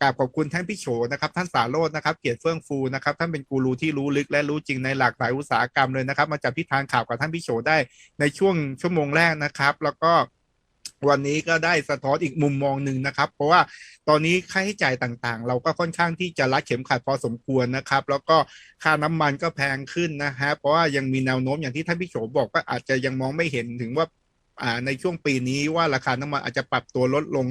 กราบขอบคุณท่านพี่โฉนะครับ ท่านสาโรจน์นะครับ เกียรติเฟื่องฟูนะครับ ท่านเป็นกูรูที่รู้ลึกและรู้จริงในหลากหลายอุตสาหกรรมเลยนะครับ มาจับทิศทางข่าวกับท่านพี่โฉได้ในช่วงชั่วโมงแรกนะครับ แล้วก็วันนี้ก็ได้สะท้อนอีกมุมมองหนึ่งนะครับ เพราะว่าตอนนี้ค่าใช้จ่ายต่างๆ เราก็ค่อนข้างที่จะรัดเข็มขัดพอสมควรนะครับ แล้วก็ค่าน้ำมันก็แพงขึ้นนะฮะเพราะว่ายังมีแนวโน้มอย่างที่ท่านพี่โฉบอกก็อาจจะยังมองไม่เห็นถึงว่า ในช่วงปีนี้ว่าราคาน้ำมันอาจจะปรับตัวลดลง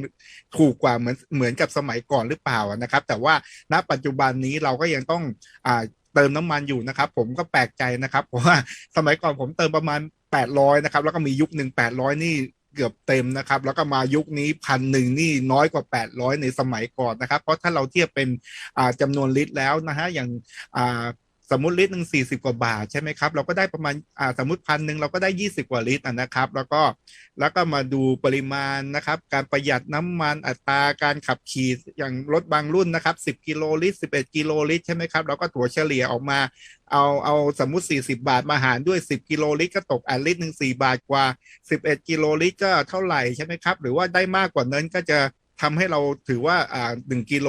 ถูกกว่าเหมือนเหมือนกับสมัยก่อนหรือเปล่านะครับ แต่ว่าณปัจจุบันนี้เราก็ยังต้องอเติมน้ำมันอยู่นะครับ ผมก็แปลกใจนะครับเพราะว่าสมัยก่อนผมเติมประมาณ 800นะครับแล้วก็มียุคหนึ่ง800 นี่เกือบเต็มนะครับ แล้วก็มายุคนี้พันหนึ่งนี่น้อยกว่า 800 ในสมัยก่อนนะครับ เพราะถ้าเราเทียบเป็นอ่าจำนวนลิตรแล้วนะฮะอย่าง สมมติลิตรหนึ่งสี่สิบกว่าบาทใช่ไหมครับเราก็ได้ประมาณอ่าสมมติพันหนึ่งเราก็ได้ยี่สิบกว่าลิตรนะครับ แล้วก็แล้วก็มาดูปริมาณนะครับ การประหยัดน้ำมันอัตราการขับขี่อย่างรถบางรุ่นนะครับสิบกิโลลิตรสิบเอ็ดกิโลลิตรใช่ไหมครับเราก็ถัวเฉลี่ยออกมา เอาเอาสมมติสี่สิบาทมาหารด้วยสิบกิโลลิตรก็ตกอันลิตรหนึ่งสี่บาทกว่าสิบเอ็ดกิโลลิตรก็เท่าไหร่ใช่ไหมครับ หรือว่าได้มากกว่านั้นก็จะทำให้เราถือว่าอ่าหนึ่งกิโล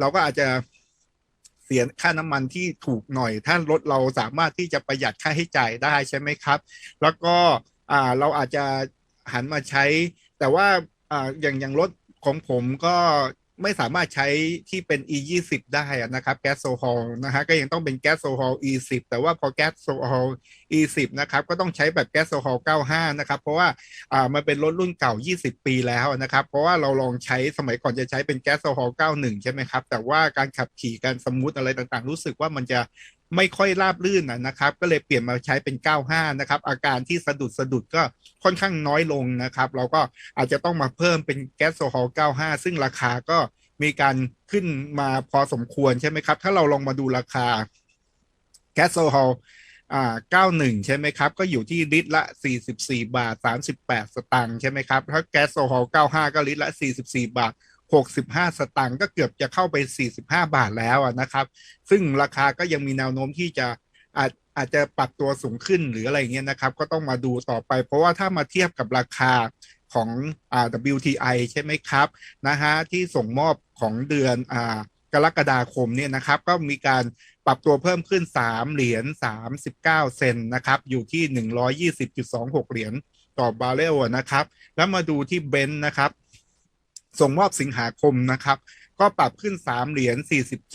เราก็อาจจะ เสียค่าน้ำมันที่ถูกหน่อย ถ้ารถเราสามารถที่จะประหยัดค่าใช้จ่ายได้ใช่ไหมครับ แล้วก็เราอาจจะหันมาใช้ แต่ว่าอ่าอย่างอย่างรถของผมก็ ไม่สามารถใช้ที่เป็น e 2 0ได้อะนะครับแก๊สโซฮอลนะฮะก็ยังต้องเป็นแก๊สโซฮอล e 1 0แต่ว่าพอแก๊สโซฮอล e 1 0นะครับก็ต้องใช้แบบแก๊สโซฮอล95นะครับเพราะว่าอ่ามันเป็นรถรุ่นเก่า 20 ปีแล้วนะครับเพราะว่าเราลองใช้สมัยก่อนจะใช้เป็นแก๊สโซฮอล91 ใช่ไหมครับแต่ว่าการขับขี่การสมูทอะไรต่างๆ รู้สึกว่ามันจะ ไม่ค่อยราบรื่นนะครับ ก็เลยเปลี่ยนมาใช้เป็น 95 นะครับ อาการที่สะดุดสะดุดก็ค่อนข้างน้อยลงนะครับ เราก็อาจจะต้องมาเพิ่มเป็นแก๊สโซฮอล95 ซึ่งราคาก็มีการขึ้นมาพอสมควรใช่ไหมครับ ถ้าเราลองมาดูราคาแก๊สโซฮอลอ่า91 ใช่ไหมครับ ก็อยู่ที่ลิตรละ 44 บาท 38 สตางค์ใช่ไหมครับ ถ้าแก๊สโซฮอล95 ก็ลิตรละ 44 บาท 65 สตางค์ก็เกือบจะเข้าไป 45 บาทแล้วอะนะครับ ซึ่งราคาก็ยังมีแนวโน้มที่จะอาจอาจจะปรับตัวสูงขึ้นหรืออะไรเงี้ยนะครับ ก็ต้องมาดูต่อไป เพราะว่าถ้ามาเทียบกับราคาของอ่า WTI ใช่ไหมครับนะฮะที่ส่งมอบของเดือนอ่ากรกฎาคมเนี่ยนะครับก็มีการปรับตัวเพิ่มขึ้น 3 เหรียญ39 เซนนะครับอยู่ที่ 120.26 เหรียญต่อบาร์เรลนะครับ แล้วมาดูที่เบนซ์นะครับ ส่งมอบสิงหาคมนะครับ ก็ปรับขึ้น 3 เหรียญ 47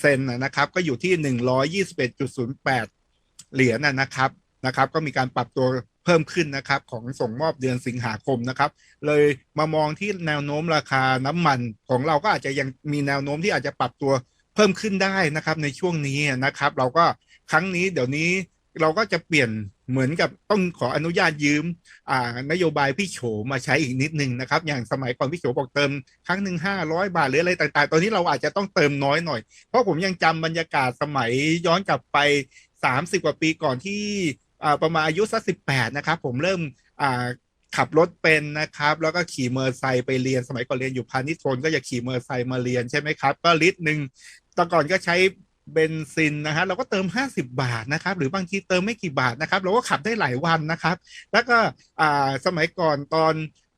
เซนนะนะครับ ก็อยู่ที่ 121.08 เหรียญนะนะครับนะครับ ก็มีการปรับตัวเพิ่มขึ้นนะครับของส่งมอบเดือนสิงหาคมนะครับ เลยมามองที่แนวโน้มราคาน้ำมันของเราก็อาจจะยังมีแนวโน้มที่อาจจะปรับตัวเพิ่มขึ้นได้นะครับในช่วงนี้นะครับ เราก็ครั้งนี้เดี๋ยวนี้เราก็จะเปลี่ยน เหมือนกับต้องขออนุญาตยืมอ่านโยบายพี่โฉมาใช้อีกนิดนึงนะครับ อย่างสมัยก่อนพี่โฉบอกเติมครั้งหนึ่งห้าร้อยบาทหรืออะไรต่างๆ ตอนนี้เราอาจจะต้องเติมน้อยหน่อย เพราะผมยังจำบรรยากาศสมัยย้อนกลับไปสามสิบกว่าปีก่อนที่ประมาณอายุสักสิบแปดนะครับ ผมเริ่มขับรถเป็นนะครับ แล้วก็ขี่มอเตอร์ไซค์ไปเรียนสมัยก่อนเรียนอยู่พาณิชย์ชนก็จะขี่มอเตอร์ไซค์มาเรียนใช่ไหมครับ ก็ลิตรหนึ่งตอนก่อนก็ใช้ เบนซินนะฮะเราก็เติม 50 บาทนะครับ หรือบางทีเติมไม่กี่บาทนะครับ เราก็ขับได้หลายวันนะครับ แล้วก็อ่าสมัยก่อนตอน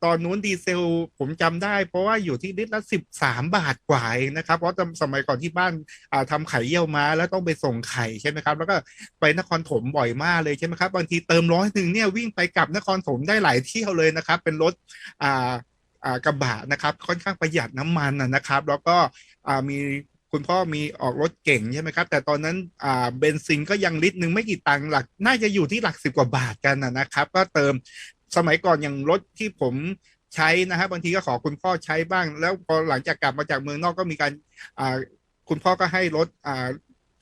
ตอนนู้นดีเซลผมจำได้ เพราะว่าอยู่ที่ลิตรละ13บาทกว่าเองนะครับ เพราะสมัยก่อนที่บ้านาทำไข่เยี่ยวม้าแล้วต้องไปส่งไข่ใช่ไหมครับ แล้วก็ไปนครถมบ่อยมากเลยใช่ไหมครับ บางทีเติมร้อยหนึ่งเนี่ยวิ่งไปกลับนครถมได้หลายเที่ยวเลยนะครับ เป็นรถอ่ากระบะนะครับ ค่อนข้างประหยัดน้ำมันนะครับ แล้วก็มี คุณพ่อมีออกรถเก่งใช่ไหมครับ แต่ตอนนั้นอ่าเบนซินก็ยังลิตรหนึ่งไม่กี่ตังค์หลัก น่าจะอยู่ที่หลักสิบกว่าบาทกันนะครับ ก็เติมสมัยก่อนอย่างรถที่ผมใช้นะฮะบางทีก็ขอคุณพ่อใช้บ้าง แล้วพอหลังจากกลับมาจากเมืองนอกก็มีการอ่าคุณพ่อก็ให้รถอ่า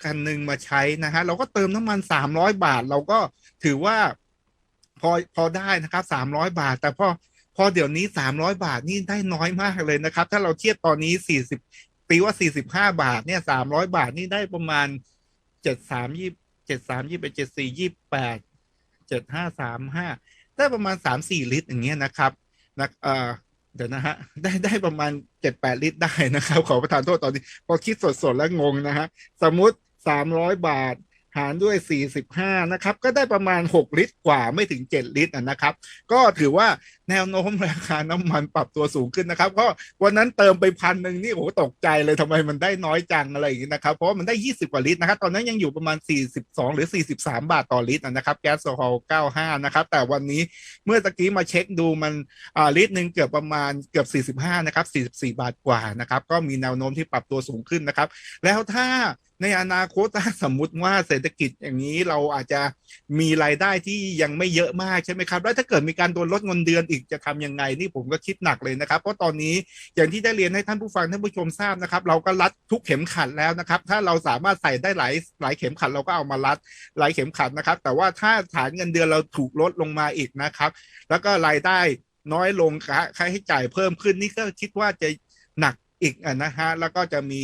คันหนึ่งมาใช้นะฮะเราก็เติมน้ำมันสามร้อยบาท เราก็ถือว่าพอพอได้นะครับสามร้อยบาท แต่พอพอเดี๋ยวนี้สามร้อยบาทนี่ได้น้อยมากเลยนะครับ ถ้าเราเทียบตอนนี้สี่สิบ ตีว่าสี่สิบห้าบาทเนี่ยสามร้อยบาทนี่ได้ประมาณเจ็ดสามยี่เจ็ดสามยี่ไปเจ็ดสี่ยี่แปดเจ็ดห้าสามห้าได้ประมาณสามสี่ลิตรอย่างเงี้ยนะครับนะเออเดี๋ยวนะฮะได้ได้ประมาณเจ็ดแปดลิตรได้นะครับ ขอประทานโทษตอนนี้ พอคิดสดๆแล้วงงนะฮะสมมติสามร้อยบาทหารด้วย 45 นะครับ ก็ได้ประมาณ 6 ลิตรกว่าไม่ถึง 7 ลิตรอะนะครับ ก็ถือว่า แนวโน้มราคาน้ำมันปรับตัวสูงขึ้นนะครับ เพราะวันนั้นเติมไปพันหนึ่งนี่โอ้ตกใจเลยทำไมมันได้น้อยจังอะไรอย่างนี้นะครับ เพราะมันได้ 20 กว่าลิตรนะครับ ตอนนั้นยังอยู่ประมาณ 42 หรือ 43 บาทต่อลิตรนะครับ แก๊สโซฮอล95 นะครับ แต่วันนี้เมื่อตะกี้มาเช็คดูมันลิตรหนึ่งเกือบประมาณเกือบ 45 นะครับ 44 บาทกว่านะครับ ก็มีแนวโน้มที่ปรับตัวสูงขึ้นนะครับ แล้วถ้าในอนาคตถ้าสมมติว่าเศรษฐกิจอย่างนี้เราอาจจะมีรายได้ที่ยังไม่เยอะมากใช่ไหมครับ แล้วถ้าเกิดมีการโดนลดเงินเดือนอีกจะทำยังไงนี่ผมก็คิดหนักเลยนะครับ เพราะตอนนี้อย่างที่ได้เรียนให้ท่านผู้ฟังท่านผู้ชมทราบนะครับ เราก็รัดทุกเข็มขัดแล้วนะครับ ถ้าเราสามารถใส่ได้หลายหลายเข็มขัดเราก็เอามารัดหลายเข็มขัดนะครับ แต่ว่าถ้าฐานเงินเดือนเราถูกลดลงมาอีกนะครับ แล้วก็รายได้น้อยลงค่าค่าใช้จ่ายเพิ่มขึ้นนี่ก็คิดว่าจะหนักอีกอะนะฮะแล้วก็จะมี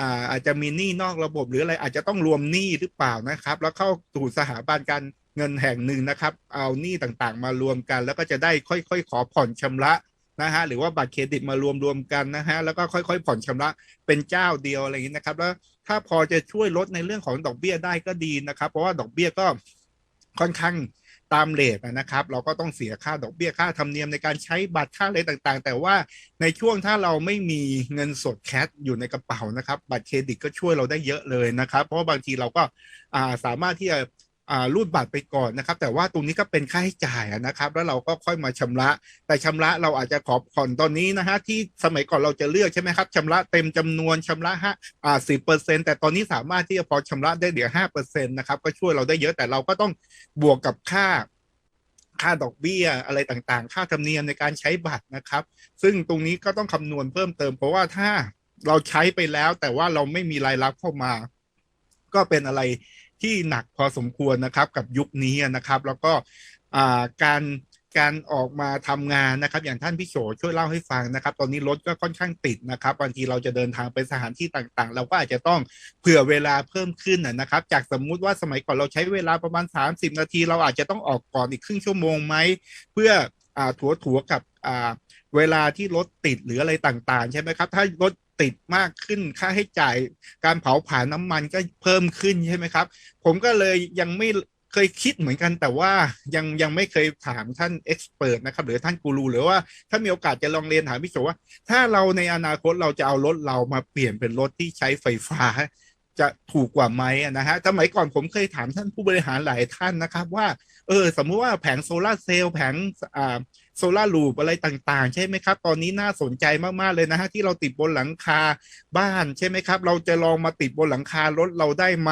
อาอาจจะมีหนี้นอกระบบหรืออะไรอาจจะต้องรวมหนี้หรือเปล่านะครับ แล้วเข้าสู่สถาบันการ เงินแห่งหนึ่งนะครับ เอาหนี้ต่างๆ มารวมกัน แล้วก็จะได้ค่อยๆ ขอผ่อนชำระนะฮะหรือว่าบัตรเครดิตมารวมรวมๆกันนะฮะแล้วก็ค่อยๆ ผ่อนชำระเป็นเจ้าเดียวอะไรอย่างนี้นะครับ แล้วถ้าพอจะช่วยลดในเรื่องของดอกเบี้ยได้ก็ดีนะครับ เพราะว่าดอกเบี้ยก็ค่อนข้างตามเลทนะครับ เราก็ต้องเสียค่าดอกเบี้ยค่าธรรมเนียมในการใช้บัตรค่าอะไรต่างๆ แต่ว่าในช่วงถ้าเราไม่มีเงินสดแคชอยู่ในกระเป๋านะครับ บัตรเครดิตก็ช่วยเราได้เยอะเลยนะครับ เพราะบางทีเราก็าสามารถที่จะ รูดบัตรไปก่อนนะครับ แต่ว่าตรงนี้ก็เป็นค่าใช้จ่ายนะครับ แล้วเราก็ค่อยมาชำระ แต่ชำระเราอาจจะขอผ่อนตอนนี้นะฮะที่สมัยก่อนเราจะเลือกใช่ไหมครับชำระเต็มจำนวนชำระฮะอ่าสิบเปอร์เซ็นแต่ตอนนี้สามารถที่จะพอชำระได้เหลือห้าเปอร์เซ็นต์นะครับก็ช่วยเราได้เยอะแต่เราก็ต้องบวกกับค่าค่าดอกเบี้ยอะไรต่างๆ ค่าธรรมเนียมในการใช้บัตรนะครับ ซึ่งตรงนี้ก็ต้องคำนวณเพิ่มเติม เพราะว่าถ้าเราใช้ไปแล้ว แต่ว่าเราไม่มีรายรับเข้ามา ก็เป็นอะไร ที่หนักพอสมควรนะครับกับยุคนี้นะครับ แล้วก็การการออกมาทำงานนะครับ อย่างท่านพี่โฉช่วยเล่าให้ฟังนะครับ ตอนนี้รถก็ค่อนข้างติดนะครับบางทีเราจะเดินทางไปสถานที่ต่างๆ เราก็อาจจะต้องเผื่อเวลาเพิ่มขึ้นนะนะครับ จากสมมุติว่าสมัยก่อนเราใช้เวลาประมาณ 30 นาที เราอาจจะต้องออกก่อนอีกครึ่งชั่วโมงไหมเพื่ออถัวถัวกับ เวลาที่รถติดหรืออะไรต่างๆ ใช่ไหมครับ ถ้ารถติดมากขึ้นค่าให้จ่ายการเผาผลาญน้ำมันก็เพิ่มขึ้นใช่ไหมครับ ผมก็เลยยังไม่เคยคิดเหมือนกันแต่ว่ายังยังไม่เคยถามท่านเอ็กซ์เพรสนะครับ หรือท่านกูรูหรือว่าถ้ามีโอกาสจะลองเรียนถามพี่โจว่า ถ้าเราในอนาคตเราจะเอารถเรามาเปลี่ยนเป็นรถที่ใช้ไฟฟ้า จะถูกกว่าไหมนะฮะสมัยก่อนผมเคยถามท่านผู้บริหารหลายท่านนะครับ ว่า เออ สมมุติว่าแผงโซลาร์เซลล์แผงอ่า โซลารูปอะไรต่างๆ ใช่ไหมครับ ตอนนี้น่าสนใจมากๆเลยนะฮะที่เราติดบนหลังคาบ้านใช่ไหมครับ เราจะลองมาติดบนหลังคารถเราได้ไหม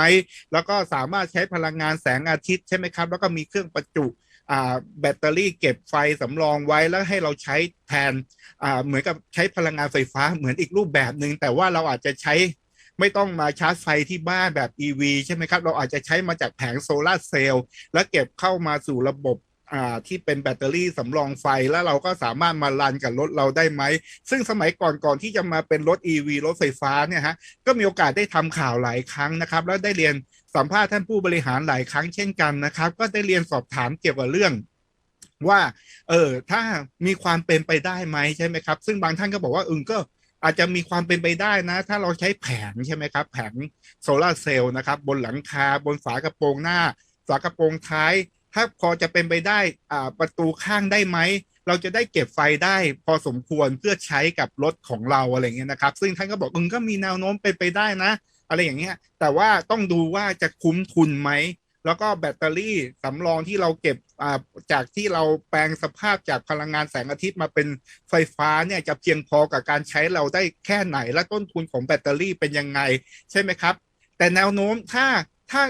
แล้วก็สามารถใช้พลังงานแสงอาทิตย์ใช่ไหมครับ แล้วก็มีเครื่องประจุแบตเตอรี่เก็บไฟสำรองไว้แล้วให้เราใช้แทนเหมือนกับใช้พลังงานไฟฟ้าเหมือนอีกรูปแบบหนึ่งแต่ว่าเราอาจจะใช้ไม่ต้องมาชาร์จไฟที่บ้านแบบ EV ใช่ไหมครับ เราอาจจะใช้มาจากแผงโซลาเซลล์แล้วเก็บเข้ามาสู่ระบบ อ่าที่เป็นแบตเตอรี่สำรองไฟแล้วเราก็สามารถมารันกับรถเราได้ไหม ซึ่งสมัยก่อนก่อนที่จะมาเป็นรถ EV รถไฟฟ้าเนี่ยฮะก็มีโอกาสได้ทำข่าวหลายครั้งนะครับ แล้วได้เรียนสัมภาษณ์ท่านผู้บริหารหลายครั้งเช่นกันนะครับ ก็ได้เรียนสอบถามเกี่ยวกับเรื่องว่า เออถ้ามีความเป็นไปได้ไหมใช่ไหมครับ ซึ่งบางท่านก็บอกว่าอึงก็อาจจะมีความเป็นไปได้นะ ถ้าเราใช้แผงใช่ไหมครับ แผงโซลาเซลล์นะครับ บนหลังคาบนฝากระโปรงหน้า ฝากระโปรงท้าย ถ้าพอจะเป็นไปได้อ่าประตูข้างได้ไหมเราจะได้เก็บไฟได้พอสมควรเพื่อใช้กับรถของเราอะไรเงี้ยนะครับ ซึ่งท่านก็บอกอึงก็มีแนวโน้มเป็นไปได้นะ อะไรอย่างเงี้ย แต่ว่าต้องดูว่าจะคุ้มทุนไหมแล้วก็แบตเตอรี่สำรองที่เราเก็บจากที่เราแปลงสภาพจากพลังงานแสงอาทิตย์มาเป็นไฟฟ้าเนี่ยจะเพียงพอกับการใช้เราได้แค่ไหนและต้นทุนของแบตเตอรี่เป็นยังไง ใช่ไหมครับ แต่แนวโน้มถ้าถ้า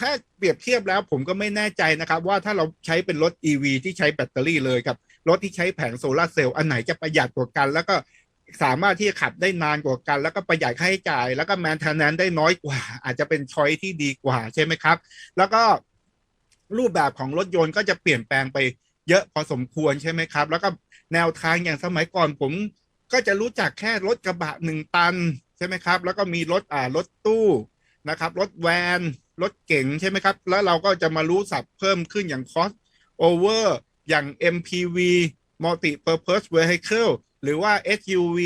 ถ้าเปรียบเทียบแล้วผมก็ไม่แน่ใจนะครับ ว่าถ้าเราใช้เป็นรถ EV ที่ใช้แบตเตอรี่เลยกับ รถที่ใช้แผงโซลาเซลล์อันไหนจะประหยัดกว่ากัน แล้วก็สามารถที่จะขับได้นานกว่ากัน แล้วก็ประหยัดค่าใช้จ่าย แล้วก็แมนเทนแนนได้น้อยกว่า อาจจะเป็นช้อยที่ดีกว่าใช่ไหมครับ แล้วก็รูปแบบของรถยนต์ก็จะเปลี่ยนแปลงไปเยอะพอสมควรใช่ไหมครับ แล้วก็แนวทางอย่างสมัยก่อนผมก็จะรู้จักแค่รถกระบะหนึ่งตันใช่ไหมครับ แล้วก็มีรถอ่ารถตู้นะครับ รถแวน รถเก๋งใช่ไหมครับ แล้วเราก็จะมารู้ศัพท์เพิ่มขึ้นอย่าง cross over อย่าง MPV multi purpose vehicle หรือว่า SUV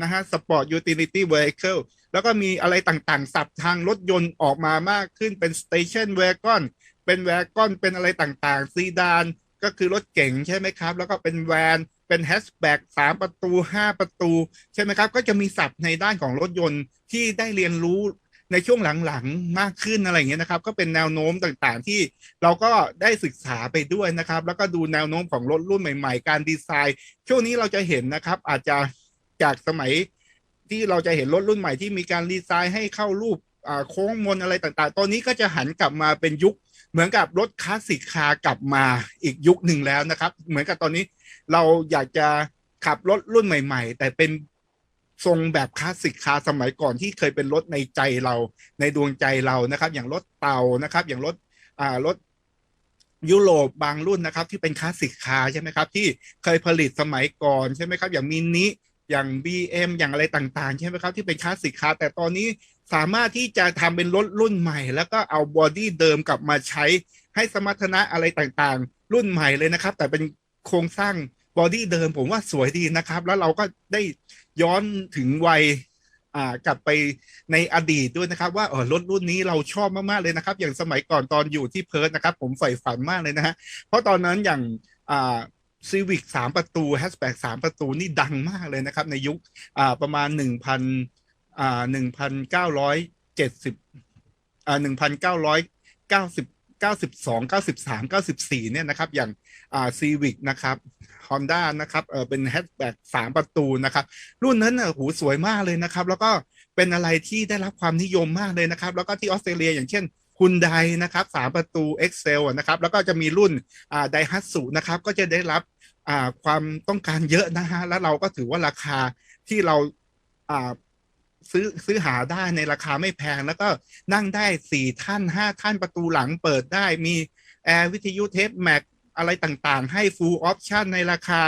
นะฮะ sport utility vehicle แล้วก็มีอะไรต่างๆสับทางรถยนต์ออกมามากขึ้นเป็น station wagon เป็นแวกอนเป็นอะไรต่างๆ ซีดานก็คือรถเก๋งใช่ไหมครับ แล้วก็เป็นแวนเป็นแฮชแบ็กสามประตูห้าประตู ใช่ไหมครับ ก็จะมีศัพท์ในด้านของรถยนต์ที่ได้เรียนรู้ ในช่วงหลังๆมากขึ้นอะไรเงี้ยนะครับ ก็เป็นแนวโน้มต่างๆ ที่เราก็ได้ศึกษาไปด้วยนะครับ แล้วก็ดูแนวโน้มของรถรุ่นใหม่ ๆ การดีไซน์ ช่วงนี้เราจะเห็นนะครับ อาจจะจากสมัยที่เราจะเห็นรถรุ่นใหม่ที่มีการดีไซน์ให้เข้ารูปโค้งมนอะไรต่างๆ ตอนนี้ก็จะหันกลับมาเป็นยุค เหมือนกับรถคลาสสิกคากลับมาอีกยุคหนึ่งแล้วนะครับ เหมือนกับตอนนี้เราอยากจะขับรถรุ่นใหม่ ๆ แต่เป็น ทรงแบบคลาสสิกคาสมัยก่อนที่เคยเป็นรถในใจเราในดวงใจเรานะครับ อย่างรถเต่านะครับ อย่างรถอ่ารถยุโรปบางรุ่นนะครับ ที่เป็นคลาสสิกคาใช่ไหมครับ ที่เคยผลิตสมัยก่อนใช่ไหมครับ อย่างมินิอย่าง BM อย่างอะไรต่างๆ ใช่ไหมครับ ที่เป็นคลาสสิกคาแต่ตอนนี้สามารถที่จะทำเป็นรถรุ่นใหม่ แล้วก็เอาบอดี้เดิมกลับมาใช้ให้สมรรถนะอะไรต่างๆ รุ่นใหม่เลยนะครับ แต่เป็นโครงสร้าง บอดี้เดิมผมว่าสวยดีนะครับ แล้วเราก็ได้ย้อนถึงวัยกลับไปในอดีตด้วยนะครับ ว่าเออรถรุ่นนี้เราชอบมาก ๆ เลยนะครับ อย่างสมัยก่อนตอนอยู่ที่เพิร์ทนะครับ ผมใฝ่ฝันมากเลยนะฮะเพราะตอนนั้นอย่างซีวิกสามประตูแฮชแบ็กสามประตูนี่ดังมากเลยนะครับ ในยุคประมาณหนึ่งพันหนึ่งพันเก้าร้อยเจ็ดสิบหนึ่งพันเก้าร้อยเก้าสิบ เก้าสิบสองเนี่ยนะครับอย่างอ่าซีวิกนะครับ Honda นะครับเออเป็นแฮชแบ็กสามประตูนะครับ รุ่นนั้นน่ะหูสวยมากเลยนะครับ แล้วก็เป็นอะไรที่ได้รับความนิยมมากเลยนะครับ แล้วก็ที่ออสเตรเลียอย่างเช่นคุณไดนะครับสามประตู Excel นะครับแล้วก็จะมีรุ่นอ่าไดฮัตสุนะครับก็จะได้รับอ่าความต้องการเยอะนะฮะแล้วเราก็ถือว่าราคาที่เราอ่า ซื้อซื้อหาได้ในราคาไม่แพง แล้วก็นั่งได้สี่ท่านห้าท่านประตูหลังเปิดได้มีแอร์วิทยุเทปแม็กอะไรต่างๆ ให้ full option ในราคา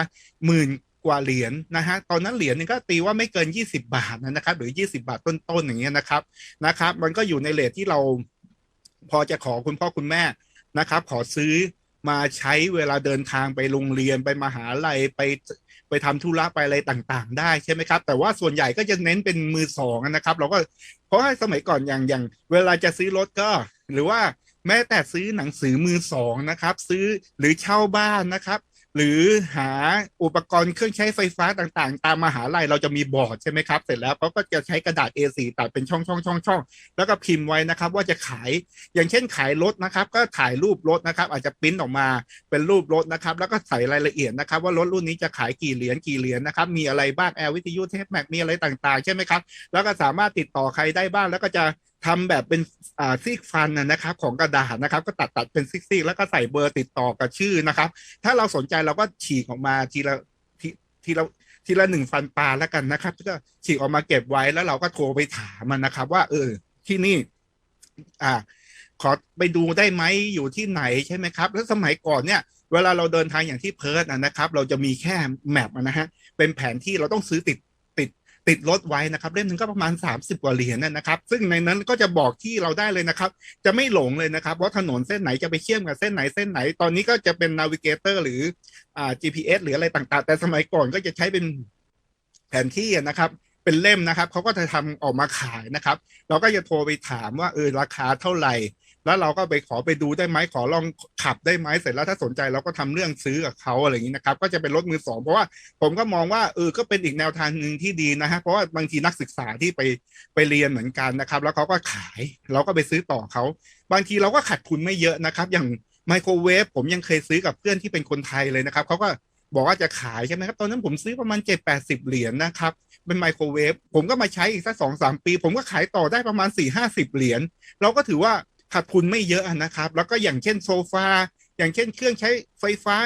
หมื่นกว่าเหรียญนะฮะ ตอนนั้นเหรียญนึงก็ตีว่าไม่เกิน 20 บาทนะครับ หรือ 20 บาทต้นๆอย่างเงี้ยนะครับนะครับ มันก็อยู่ในเลทที่เราพอจะขอคุณพ่อคุณแม่นะครับ ขอซื้อมาใช้เวลาเดินทางไปโรงเรียนไปมหาลัยไป ไปทำธุระไปอะไรต่างๆ ได้ใช่ไหมครับ แต่ว่าส่วนใหญ่ก็จะเน้นเป็นมือสองนะครับ เราก็เพราะว่าสมัยก่อนอย่างอย่างเวลาจะซื้อรถก็ หรือว่าแม้แต่ซื้อหนังสือมือสองนะครับ ซื้อหรือเช่าบ้านนะครับ หรือหาอุปกรณ์เครื่องใช้ไฟฟ้าต่างๆ ตามมหาลัยเราจะมีบอร์ดใช่ไหมครับ เสร็จแล้วเขาก็จะใช้กระดาษ A4 ตัดเป็นช่องช่องช่องช่องแล้วก็พิมพ์ไว้นะครับ ว่าจะขายอย่างเช่นขายรถนะครับ ก็ถ่ายรูปรถนะครับ อาจจะปริ้นออกมาเป็นรูปรถนะครับ แล้วก็ใส่รายละเอียดนะครับ ว่ารถรุ่นนี้จะขายกี่เหรียญกี่เหรียญนะครับ มีอะไรบ้างแอร์วิทยุเทปแม็กมีอะไรต่างๆ ใช่ไหมครับ แล้วก็สามารถติดต่อใครได้บ้างแล้วก็จะ ทำแบบเป็นอ่าซีกฟันนะครับ ของกระดาษนะครับ ก็ตัดตัดเป็นซิกๆแล้วก็ใส่เบอร์ติดต่อกับชื่อนะครับ ถ้าเราสนใจเราก็ฉีกออกมาทีละทีทีละทีละหนึ่งฟันปลาแล้วกันนะครับก็ฉีกออกมาเก็บไว้แล้วเราก็โทรไปถามมันนะครับ ว่า เออ ที่นี่ อ่า ขอไปดูได้ไหมอยู่ที่ไหนใช่ไหมครับ แล้วสมัยก่อนเนี่ยเวลาเราเดินทางอย่างที่เพิร์ทนะครับ เราจะมีแค่แมปนะฮะเป็นแผนที่เราต้องซื้อติด ติดรถไว้นะครับ เล่มหนึ่งก็ประมาณ 30 กว่าเหรียญนะครับ ซึ่งในนั้นก็จะบอกที่เราได้เลยนะครับ จะไม่หลงเลยนะครับว่าถนนเส้นไหนจะไปเชื่อมกับเส้นไหนเส้นไหน ตอนนี้ก็จะเป็นนาวิเกเตอร์หรืออ่า GPS หรืออะไรต่างๆ แต่สมัยก่อนก็จะใช้เป็นแผนที่นะครับเป็นเล่มนะครับเขาก็จะทำออกมาขายนะครับ เราก็จะโทรไปถามว่าเออราคาเท่าไหร่ แล้วเราก็ไปขอไปดูได้ไหมขอลองขับได้ไหมเสร็จแล้วถ้าสนใจเราก็ทำเรื่องซื้อกับเขาอะไรอย่างนี้นะครับ ก็จะเป็นรถมือสองเพราะว่าผมก็มองว่าเออก็เป็นอีกแนวทางหนึ่งที่ดีนะฮะเพราะว่าบางทีนักศึกษาที่ไปไปเรียนเหมือนกันนะครับ แล้วเขาก็ขายเราก็ไปซื้อต่อเขาบางทีเราก็ขาดทุนไม่เยอะนะครับ อย่างไมโครเวฟผมยังเคยซื้อกับเพื่อนที่เป็นคนไทยเลยนะครับเขาก็บอกว่าจะขายใช่ไหมครับ ตอนนั้นผมซื้อประมาณเจ็ดแปดสิบเหรียญนะครับ เป็นไมโครเวฟผมก็มาใช้อีกสักสองสามปี ผมก็ขายต่อได้ประมาณสี่ห้าสิบเหรียญเราก็ถือว่า ขาดทุนไม่เยอะนะครับ แล้วก็อย่างเช่นโซฟาอย่างเช่นเครื่องใช้ไฟฟ้า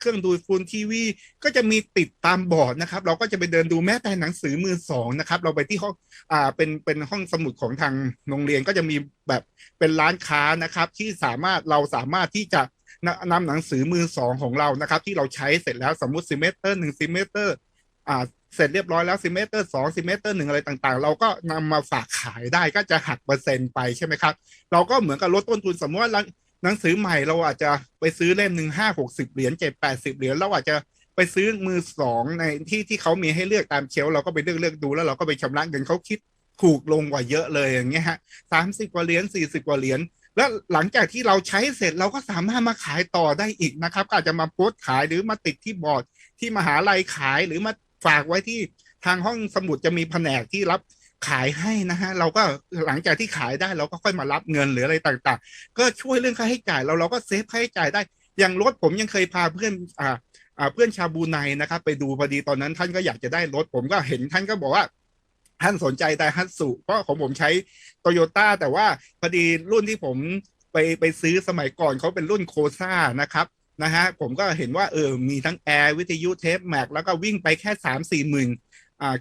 เครื่องดูดฝุ่นทีวี ก็จะมีติดตามบอร์ดนะครับ เราก็จะไปเดินดูแม้แต่หนังสือมือสองนะครับ เราไปที่ห้องอ่าเป็นเป็นห้องสมุดของทางโรงเรียนก็จะมีแบบเป็นร้านค้านะครับ ที่สามารถเราสามารถที่จะนนำหนังสือมือสองของเรานะครับ ที่เราใช้เสร็จแล้วสมมติซิเมเตอร์หนึ่งซิเมเตอร์อ่า เสร็จเรียบร้อยแล้วซิเมเตอร์สองซิเมเตอร์หนึ่งอะไรต่างๆ เราก็นำมาฝากขายได้ก็จะหักเปอร์เซ็นต์ไปใช่ไหมครับ เราก็เหมือนกับลดต้นทุนสมมติว่าหนังสือใหม่เราอาจจะไปซื้อเล่มหนึ่งห้าหกสิบเหรียญเจ็ดแปดสิบเหรียญเราอาจจะไปซื้อมือสองในที่ที่เขามีให้เลือกตามเชลเราก็ไปเลือกเลือกดูแล้วเราก็ไปชำระเงินเขาคิดถูกลงกว่าเยอะเลยอย่างเงี้ยฮะสามสิบกว่าเหรียญสี่สิบกว่าเหรียญแล้วหลังจากที่เราใช้เสร็จเราก็สามารถมาขายต่อได้อีกนะครับ อาจจะมาโพสต์ขายหรือมาติดที่บอร์ดที่มหาลัยขายหรือมา ฝากไว้ที่ทางห้องสมุดจะมีแผนกที่รับขายให้นะฮะเราก็หลังจากที่ขายได้เราก็ค่อยมารับเงินหรืออะไรต่างๆ ก็ช่วยเรื่องค่าใช้จ่ายเราเราก็เซฟค่าใช้จ่ายได้ อย่างรถผมยังเคยพาเพื่อนอ่าอ่าเพื่อนชาวบูไนนะครับไปดูพอดีตอนนั้นท่านก็อยากจะได้รถผมก็เห็นท่านก็บอกว่าท่านสนใจไดฮัตสุเพราะของผมใช้โตโยต้าแต่ว่าพอดีรุ่นที่ผมไปไปซื้อสมัยก่อนเขาเป็นรุ่นโคซ่านะครับ นะฮะผมก็เห็นว่าเออมีทั้งแอร์วิทยุเทปแม็กแล้วก็วิ่งไปแค่สามสี่หมื่น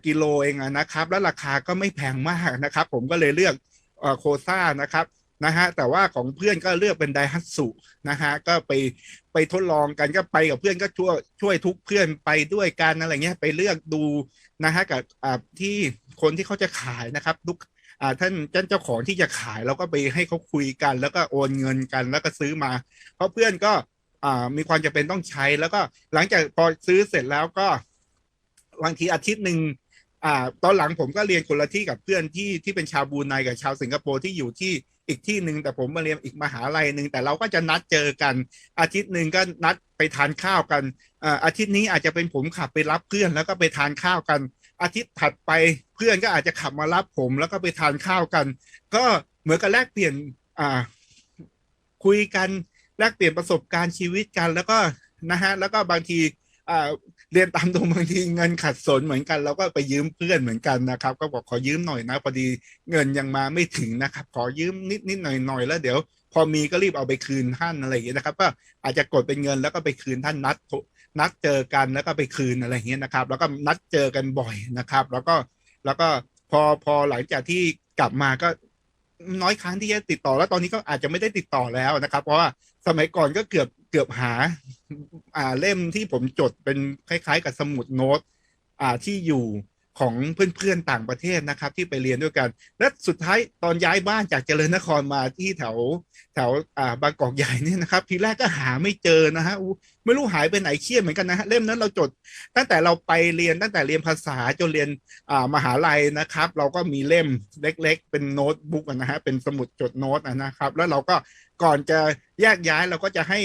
กิโลเองนะครับ แล้วราคาก็ไม่แพงมากนะครับ ผมก็เลยเลือกโคซ่านะครับนะฮะแต่ว่าของเพื่อนก็เลือกเป็นไดฮัตสุนะฮะก็ไปไปทดลองกันก็ไปกับเพื่อนก็ช่วยช่วยทุกเพื่อนไปด้วยกันอะไรเงี้ยไปเลือกดูนะฮะกับที่คนที่เขาจะขายนะครับทุกอ่าท่านท่านเจ้าของที่จะขายเราก็ไปให้เขาคุยกัน แล้วก็โอนเงินกันแล้วก็ซื้อมา เพราะเพื่อนก็ มีความจำเป็นต้องใช้ แล้วก็หลังจากพอซื้อเสร็จแล้วก็บางทีอาทิตย์หนึ่งอ่า ตอนหลังผมก็เรียนคนละที่กับเพื่อนที่ที่เป็นชาวบรูไนกับชาวสิงคโปร์ที่อยู่ที่อีกที่หนึ่งแต่ผมมาเรียนอีกมหาลัยหนึ่งแต่เราก็จะนัดเจอกัน อาทิตย์หนึ่งก็นัดไปทานข้าวกันอ่าอาทิตย์นี้อาจจะเป็นผมขับไปรับเพื่อนแล้วก็ไปทานข้าวกัน อาทิตย์ถัดไปเพื่อนก็อาจจะขับมารับผม แล้วก็ไปทานข้าวกัน ก็เหมือนกับแลกเปลี่ยนอ่าคุยกัน แลกเปลี่ยนประสบการณ์ชีวิตกันแล้วก็นะฮะแล้วก็บางทีเรียนตามตรงบางทีเงินขัดสนเหมือนกันเราก็ไปยืมเพื่อนเหมือนกันนะครับ ก็บอกขอยืมหน่อยนะพอดีเงินยังมาไม่ถึงนะครับ ขอยืมนิดนิดหน่อยหน่อยแล้วเดี๋ยว พอมีก็รีบเอาไปคืนท่านอะไรอย่างเงี้ยนะครับ ก็อาจจะกดเป็นเงินแล้วก็ไปคืนท่านนัดนัดเจอกันแล้วก็ไปคืนอะไรอย่างเงี้ยนะครับ แล้วก็นัดเจอกันบ่อยนะครับ แล้วก็แล้วก็พอพอหลังจากที่กลับมาก็ น้อยครั้งที่จะติดต่อแล้วตอนนี้ก็อาจจะไม่ได้ติดต่อแล้วนะครับ เพราะว่าสมัยก่อนก็เกือบเกือบหา อ่าเล่มที่ผมจดเป็นคล้าย ๆ กับสมุดโน้ตอ่าที่อยู่ ของเพื่อนๆต่างประเทศนะครับ ที่ไปเรียนด้วยกัน และสุดท้ายตอนย้ายบ้านจากเจริญนครมาที่แถวแถวอ่าบางกอกใหญ่เนี่ยนะครับ ทีแรกก็หาไม่เจอนะฮะไม่รู้หายไปไหนเครียดเหมือนกันนะฮะเล่มนั้นเราจด ตั้งแต่เราไปเรียนตั้งแต่เรียนภาษาจนเรียนอ่ามหาลัยนะครับ เราก็มีเล่มเล็ก ๆ เป็นโน้ตบุ๊กนะฮะเป็นสมุดจดโน้ตนะครับ แล้วเราก็ก่อนจะแยกย้ายเราก็จะให้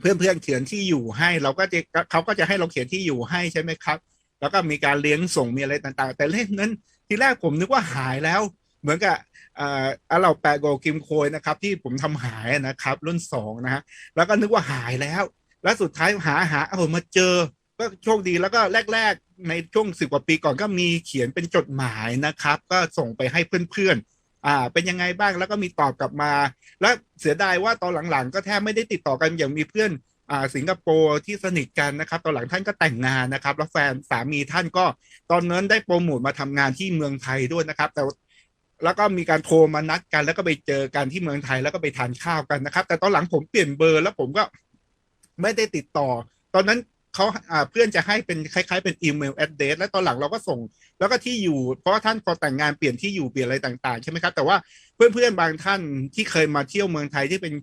เพื่อนๆเขียนที่อยู่ให้ เราก็จะเขาก็จะให้เราเขียนที่อยู่ให้ใช่ไหมครับ แล้วก็มีการเลี้ยงส่งมีอะไรต่างๆ แต่เล่มนั้นทีแรกผมนึกว่าหายแล้ว เหมือนกับอ่าเราแปะโกกิมโคยนะครับ ที่ผมทำหายนะครับ รุ่นสองนะฮะแล้วก็นึกว่าหายแล้ว แล้วสุดท้ายหาหาเอามาเจอ ก็โชคดีแล้วก็แรก ๆ ในช่วงสิบกว่าปีก่อนก็มีเขียนเป็นจดหมายนะครับ ก็ส่งไปให้เพื่อนๆอ่าเป็นยังไงบ้างแล้วก็มีตอบกลับมา แล้วเสียดายว่าตอนหลังๆ ก็แทบไม่ได้ติดต่อกันอย่างมีเพื่อน อ่าสิงคโปร์ที่สนิทกันนะครับตอนหลังท่านก็แต่งงานนะครับ แล้วแฟนสามีท่านก็ตอนนั้นได้โปรโมทมาทำงานที่เมืองไทยด้วยนะครับ แต่แล้วก็มีการโทรมานัดกัน แล้วก็ไปเจอกันที่เมืองไทยแล้วก็ไปทานข้าวกันนะครับ แต่ตอนหลังผมเปลี่ยนเบอร์แล้วผมก็ไม่ได้ติดต่อ ตอนนั้น เขาเพื่อนจะให้เป็นคล้าย ๆ เป็นอีเมลแอดเดสแล้วตอนหลังเราก็ส่ง แล้วก็ที่อยู่ เพราะว่าท่านพอแต่งงานเปลี่ยนที่อยู่เปลี่ยนอะไรต่างๆใช่ไหมครับ แต่ว่าเพื่อนๆบางท่านที่เคยมาเที่ยวเมืองไทยที่เป็น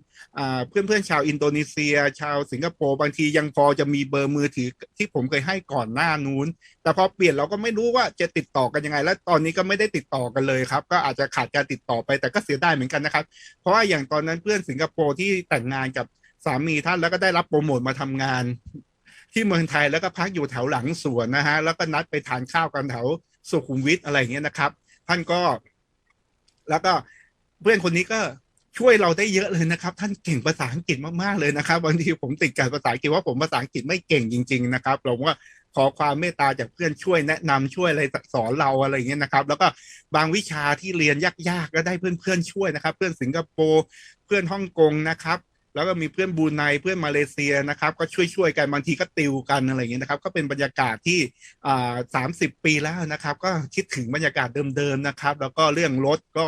เพื่อนๆชาวอินโดนีเซีย ชาวสิงคโปร์บางทียังพอจะมีเบอร์มือถือที่ผมเคยให้ก่อนหน้านู้น แต่พอเปลี่ยนเราก็ไม่รู้ว่าจะติดต่อกันยังไง และตอนนี้ก็ไม่ได้ติดต่อกันเลยครับ ก็อาจจะขาดการติดต่อไปแต่ก็เสียดายเหมือนกันนะครับ เพราะว่าอย่างตอนนั้นเพื่อนสิงคโปร์ที่แต่งงานกับสามีท่านแล้วก็ได้รับโปรโมทมาทำงาน ที่เมืองไทยแล้วก็พักอยู่แถวหลังสวนนะฮะแล้วก็นัดไปทานข้าวกันแถวสุขุมวิทอะไรอย่างเงี้ยนะครับ ท่านก็ แล้วก็เพื่อนคนนี้ก็ช่วยเราได้เยอะเลยนะครับ ท่านเก่งภาษาอังกฤษมากๆเลยนะครับบางทีผมติดการภาษาอังกฤษว่าผมภาษาอังกฤษไม่เก่งจริง ๆ นะครับผมว่าขอความเมตตาจากเพื่อนช่วยแนะนำช่วยอะไรสอนเราอะไรเงี้ยนะครับ แล้วก็บางวิชาที่เรียนยากๆก็ได้เพื่อนๆช่วยนะครับ เพื่อนสิงคโปร์เพื่อนฮ่องกงนะครับ แล้วก็มีเพื่อนบรูไนเพื่อนมาเลเซียนะครับ ก็ช่วยๆกันบางทีก็ติวกันอะไรอย่างเงี้ยนะครับ ก็เป็นบรรยากาศที่สามสิบปีแล้วนะครับ ก็คิดถึงบรรยากาศเดิมๆนะครับ แล้วก็เรื่องรถก็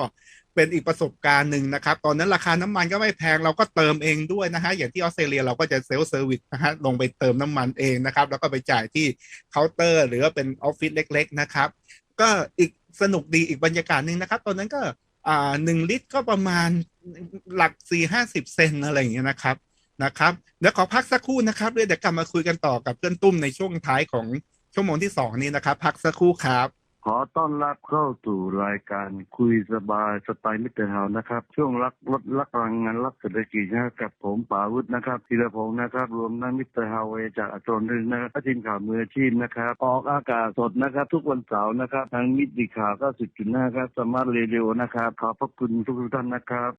เป็นอีกประสบการณ์หนึ่งนะครับ ตอนนั้นราคาน้ำมันก็ไม่แพงเราก็เติมเองด้วยนะฮะอย่างที่ออสเตรเลียเราก็จะเซลล์เซอร์วิสนะฮะลงไปเติมน้ำมันเองนะครับ แล้วก็ไปจ่ายที่เคาน์เตอร์ หรือว่าเป็นออฟฟิศเล็ก ๆนะครับ ก็อีกสนุกดีอีกบรรยากาศหนึ่งนะครับ ตอนนั้นก็อ่าหนึ่งลิตรก็ประมาณ หลักสี่ห้าสิบเซนอะไรอย่างเงี้ยนะครับนะครับ เดี๋ยวขอพักสักครู่นะครับเดี๋ยวกลับมาคุยกันต่อกับเพื่อนตุ้มในช่วงท้ายของชั่วโมงที่สองนี้นะครับ พักสักครู่ครับขอต้อนรับเข้าสู่รายการคุยสบายสไตล์มิตรเฮานะครับ ช่วงรักลดรักพลังงานรักเศรษฐกิจนะครับกับผมป๋าวุฒินะครับธีรพงศ์นะครับ รวมทั้งมิตรเฮาเวจากอัตรนนึงนะครับทีมข่าวมืออาชีพนะครับ ออกอากาศสดนะครับ ทุกวันเสาร์นะครับ ทางมิตรข่าว90.5ครับสมาร์ทเรดิโอนะครับ ขอบพระคุณทุกท่านนะครับ